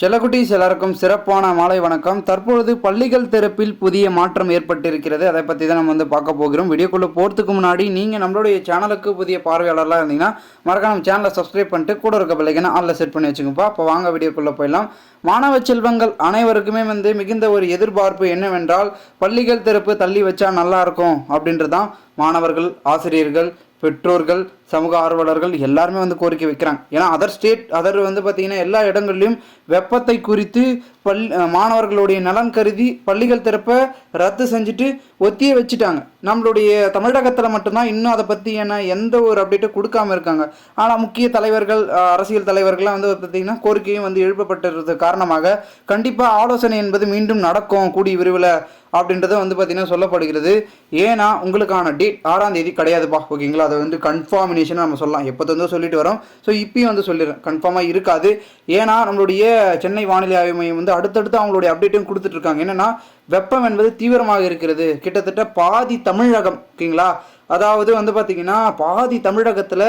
செல்லக்குட்டீஸ் எல்லாருக்கும் சிறப்பான மாலை வணக்கம். தற்பொழுது பள்ளிகள் திறப்பில் புதிய மாற்றம் ஏற்பட்டிருக்கிறது. அதை பற்றி தான் நம்ம வந்து பார்க்க போகிறோம். வீடியோக்குள்ளே போகிறதுக்கு முன்னாடி நீங்கள் நம்மளுடைய சேனலுக்கு புதிய பார்வையாளர்லாம் இருந்தீங்கன்னா மறக்காம சேனலை சப்ஸ்கிரைப் பண்ணிட்டு கூட இருக்க பிள்ளைங்கன்னா ஆளில் செட் பண்ணி வச்சுக்கோப்பா அப்போ வாங்க வீடியோக்குள்ளே போயிடலாம். மாணவ செல்வங்கள் அனைவருக்குமே வந்து மிகுந்த ஒரு எதிர்பார்ப்பு என்னவென்றால் பள்ளிகள் திறப்பு தள்ளி வச்சா நல்லா இருக்கும் அப்படின்றதான் மாணவர்கள் ஆசிரியர்கள் பெற்றோர்கள் சமூக ஆர்வலர்கள் எல்லாருமே வந்து கோரிக்கை வைக்கிறாங்க. ஏன்னா அதர் ஸ்டேட் அதர் வந்து பார்த்திங்கன்னா எல்லா இடங்கள்லையும் வெப்பத்தை குறித்து பள் மாணவர்களுடைய நலன் கருதி பள்ளிகள் திறப்ப ரத்து செஞ்சுட்டு ஒத்தியே வச்சுட்டாங்க. நம்மளுடைய தமிழகத்தில் மட்டும்தான் இன்னும் அதை பற்றியான எந்த ஒரு அப்டேட்டும் கொடுக்காம இருக்காங்க. ஆனால் முக்கிய தலைவர்கள் அரசியல் தலைவர்கள்லாம் வந்து பார்த்திங்கன்னா கோரிக்கையும் வந்து எழுப்பப்பட்டிருக்கிறது காரணமாக கண்டிப்பாக ஆலோசனை என்பது மீண்டும் நடக்கும். கூடிய விரைவில் அப்படின்றத வந்து பார்த்தீங்கன்னா சொல்லப்படுகிறது. ஏன்னா உங்களுக்கான டேட் ஆறாம் தேதி கிடையாதுப்பா ஓகேங்களா? அதை வந்து கன்ஃபார்மினேஷன் நம்ம சொல்லலாம். எப்போ தந்தோ சொல்லிட்டு வரோம். ஸோ இப்பயும் வந்து சொல்லிடுறேன் கன்ஃபார்மாக இருக்காது. ஏன்னா நம்மளுடைய சென்னை வானிலை ஆய்வு மையம் வந்து அடுத்தடுத்து அவங்களுடைய அப்டேட்டும் கொடுத்துட்டு இருக்காங்க. என்னன்னா வெப்பம் என்பது தீவிரமாக இருக்கிறது. கிட்டத்தட்ட பாதி தமிழகம் ஓகேங்களா? அதாவது வந்து பார்த்தீங்கன்னா பாதி தமிழகத்தில்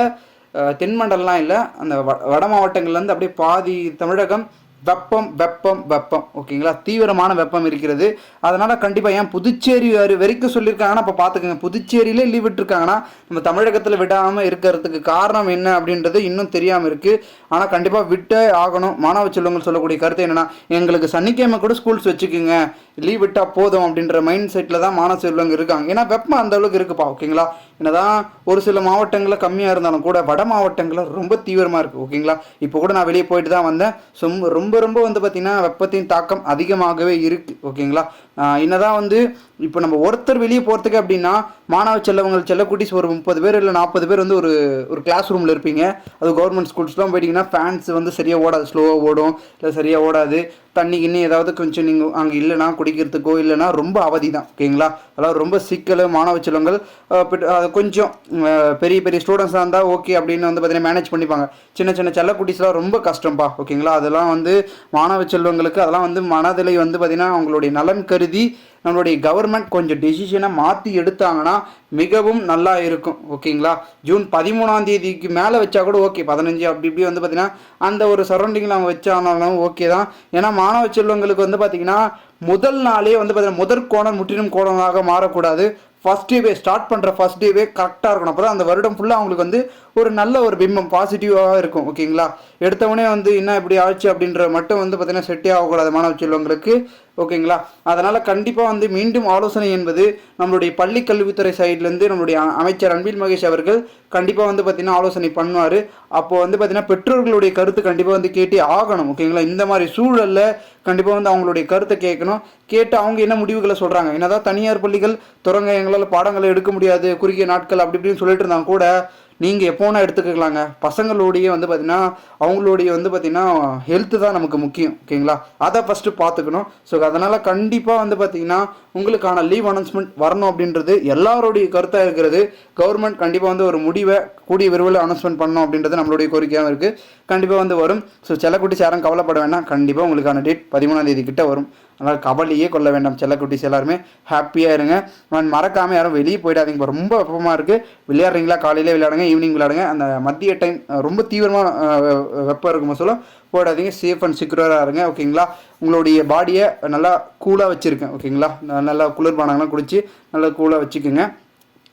தென்மண்டலம்லாம் இல்லை அந்த வ- வட மாவட்டங்கள்லேருந்து அப்படியே பாதி தமிழகம் வெப்பம் வெப்பம் வெப்பம். ஓகேங்களா தீவிரமான வெப்பம் இருக்கிறது. அதனால் கண்டிப்பாக ஏன் புதுச்சேரி வரை வரைக்கும் சொல்லியிருக்காங்கன்னா இப்போ பார்த்துக்கோங்க புதுச்சேரியிலே லீவ் விட்டுருக்காங்கன்னா நம்ம தமிழகத்தில் விடாமல் இருக்கிறதுக்கு காரணம் என்ன அப்படின்றது இன்னும் தெரியாமல் இருக்குது ஆனால் கண்டிப்பாக விட்டே ஆகணும். மாணவ செல்வங்கள் சொல்லக்கூடிய கருத்து என்னென்னா எங்களுக்கு சனிக்கிழமை கூட ஸ்கூல்ஸ் வச்சுக்கோங்க. லீவ் விட்டால் போதும் அப்படின்ற மைண்ட் செட்டில் தான் மாணவ செல்வங்க இருக்காங்க. ஏன்னா வெப்பம் அந்த அளவுக்கு இருக்குப்பா. ஓகேங்களா என்னதான் ஒரு சில மாவட்டங்களில் கம்மியாக இருந்தாலும் கூட வட மாவட்டங்களில் ரொம்ப தீவிரமாக இருக்குது ஓகேங்களா? இப்போ கூட நான் வெளியே போயிட்டு தான் வந்தேன். சும் ரொம்ப ரொம்ப வந்து பார்த்திங்கன்னா வெப்பத்தின் தாக்கம் அதிகமாகவே இருக்குது ஓகேங்களா? என்னதான் வந்து இப்போ நம்ம ஒருத்தர் வெளியே போகிறதுக்கு அப்படின்னா மாணவ செல்லவங்கள் செல்லக்குட்டிஸ் ஒரு முப்பது பேர் இல்லை நாற்பது பேர் வந்து ஒரு ஒரு கிளாஸ் ரூமில் இருப்பீங்க. அது கவர்மெண்ட் ஸ்கூல்ஸ்லாம் போயிட்டீங்கன்னா ஃபேன்ஸ் வந்து சரியாக ஓடாது ஸ்லோவாக ஓடும் இல்லை சரியாக ஓடாது. தண்ணி கிண்ணி ஏதாவது கொஞ்சம் நீங்கள் அங்கே இல்லைன்னா குடிக்கிறதுக்கோ இல்லைன்னா ரொம்ப அவதி தான் ஓகேங்களா? அதாவது ரொம்ப சிக்கல் மாணவ செல்வங்கள் பிட்- கொஞ்சம் பெரிய பெரிய ஸ்டூடெண்ட்ஸாக இருந்தால் ஓகே அப்படின்னு வந்து பார்த்தீங்கன்னா மேனேஜ் பண்ணிப்பாங்க. சின்ன சின்ன செல்லக்குட்டிஸ்லாம் ரொம்ப கஷ்டம்ப்பா ஓகேங்களா அதெல்லாம் வந்து மாணவ செல்வங்களுக்கு அதெல்லாம் வந்து மனதிலை வந்து பார்த்திங்கன்னா அவங்களுடைய நலன் கருதி நம்மளுடைய கவர்மெண்ட் கொஞ்சம் டெசிஷனை மாற்றி எடுத்தாங்கன்னா மிகவும் நல்லா இருக்கும் ஓகேங்களா ஜூன் பதிமூணாம் தேதிக்கு மேலே வச்சா கூட ஓகே பதினஞ்சு அப்படி இப்படி வந்து பார்த்தீங்கன்னா அந்த ஒரு சரௌண்டிங்கில் அவங்க வச்சானாலும் ஓகே தான். ஏன்னா மாணவ செல்வங்களுக்கு வந்து பார்த்தீங்கன்னா முதல் நாளே வந்து பார்த்தீங்கன்னா முதற் கோணம் முற்றிலும் கோணமாக மாறக்கூடாது. ஃபஸ்ட் டேவே ஸ்டார்ட் பண்ணுற ஃபஸ்ட் டேவே கரெக்டாக இருக்கணும். அப்போ அந்த வருடம் ஃபுல்லாக அவங்களுக்கு வந்து ஒரு நல்ல ஒரு பிம்பம் பாசிட்டிவாக இருக்கும் ஓகேங்களா எடுத்தவொடனே வந்து என்ன இப்படி ஆச்சு? அப்படின்ற மட்டும் வந்து பார்த்தீங்கன்னா செட்டே ஆகக்கூடாது மாணவ செல்வங்களுக்கு. ஓகேங்களா? அதனால் கண்டிப்பாக வந்து மீண்டும் ஆலோசனை என்பது நம்மளுடைய பள்ளி கல்வித்துறை சைட்லேருந்து நம்மளுடைய அமைச்சர் அன்பில் மகேஷ் அவர்கள் கண்டிப்பாக வந்து பார்த்தீங்கன்னா ஆலோசனை பண்ணுவார். அப்போது வந்து பார்த்தீங்கன்னா பெற்றோர்களுடைய கருத்து கண்டிப்பாக வந்து கேட்டே ஆகணும் ஓகேங்களா? இந்த மாதிரி சூழலில் கண்டிப்பாக வந்து அவங்களுடைய கருத்தை கேட்கணும். கேட்டு அவங்க என்ன முடிவுகளை சொல்கிறாங்க என்னதான் தனியார் பள்ளிகள் தொடங்க எங்களால் பாடங்களை எடுக்க முடியாது குறுகிய நாட்கள் அப்படி இப்படின்னு சொல்லிட்டு இருந்தாங்க கூட நீங்கள் எப்போ வேணால் எடுத்துக்கலாங்க. பசங்களுடைய வந்து பார்த்தீங்கன்னா அவங்களுடைய வந்து பார்த்தீங்கன்னா ஹெல்த்து தான் நமக்கு முக்கியம் ஓகேங்களா அதை ஃபஸ்ட்டு பார்த்துக்கணும் ஸோ அதனால் கண்டிப்பாக வந்து பார்த்தீங்கன்னா உங்களுக்கான லீவ் அனௌன்ஸ்மெண்ட் வரணும் அப்படின்றது எல்லாருடைய கருத்தாக இருக்கிறது. கவர்மெண்ட் கண்டிப்பாக வந்து ஒரு முடிவை கூடிய விரைவில் அனௌன்ஸ்மெண்ட் பண்ணணும் அப்படின்றது நம்மளுடைய கோரிக்கையாகவும் இருக்குது கண்டிப்பாக வந்து வரும். ஸோ செல்லக்குட்டிஸ் யாரும் கவலைப்பட வேண்டாம். கண்டிப்பாக உங்களுக்கான டேட் பதிமூணாம் தேதி கிட்ட வரும். அதனால் கவலையே கொள்ள வேண்டாம் செல்லக்குட்டிஸ் எல்லாருமே. ஹாப்பியாக இருங்க. நான் மறக்காமல் யாரும் வெளியே போயிடாதீங்க. இப்போ ரொம்ப வெப்பமாக இருக்குது விளையாடுறீங்களா? காலையிலே விளையாடுங்க ஈவினிங் விளையாடுங்க. அந்த மதிய டைம் ரொம்ப தீவிரமாக வெப்பம் இருக்கும் சொல்லும். போடாதீங்க சேஃப் அண்ட் செக்யூராக இருங்க. ஓகேங்களா உங்களுடைய பாடியை நல்லா கூலாக வச்சுருக்கேன். ஓகேங்களா நல்லா குளிர்பானங்கள்லாம் குடிச்சு நல்லா கூலாக வச்சுக்கோங்க.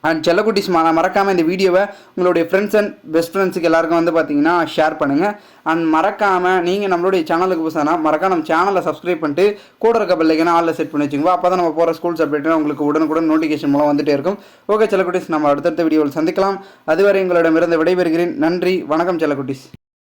அண்ட் செல்லக்குட்டிஸ் மறக்காமல் இந்த வீடியோவை உங்களுடைய ஃப்ரெண்ட்ஸ் அண்ட் பெஸ்ட் ஃப்ரெண்ட்ஸுக்கு எல்லாருக்கும் வந்து பார்த்தீங்கன்னா ஷேர் பண்ணுங்கள் அண்ட் மறக்காமல் நீங்கள் நம்மளுடைய சேனலுக்கு புதுசானா மறக்காம நம்ம சேனலை சப்ஸ்கிரைப் பண்ணிட்டு கூட இருக்க பிள்ளைங்கன்னா ஆளில் செட் பண்ணி வச்சுக்கோங்க. அப்போ தான் நம்ம போகிற ஸ்கூல்ஸ் அப்டேட் உங்களுக்கு உடனுக்குடன் நோட்டிஃபிகேஷன் மூலம் வந்துட்டே இருக்கும். ஓகே செல்லக்குட்டிஸ் நம்ம அடுத்தடுத்த வீடியோவில் சந்திக்கலாம். அதுவரை உங்களிடமிருந்து விடைபெறுகிறேன். நன்றி வணக்கம் செல்லக்குட்டிஸ்.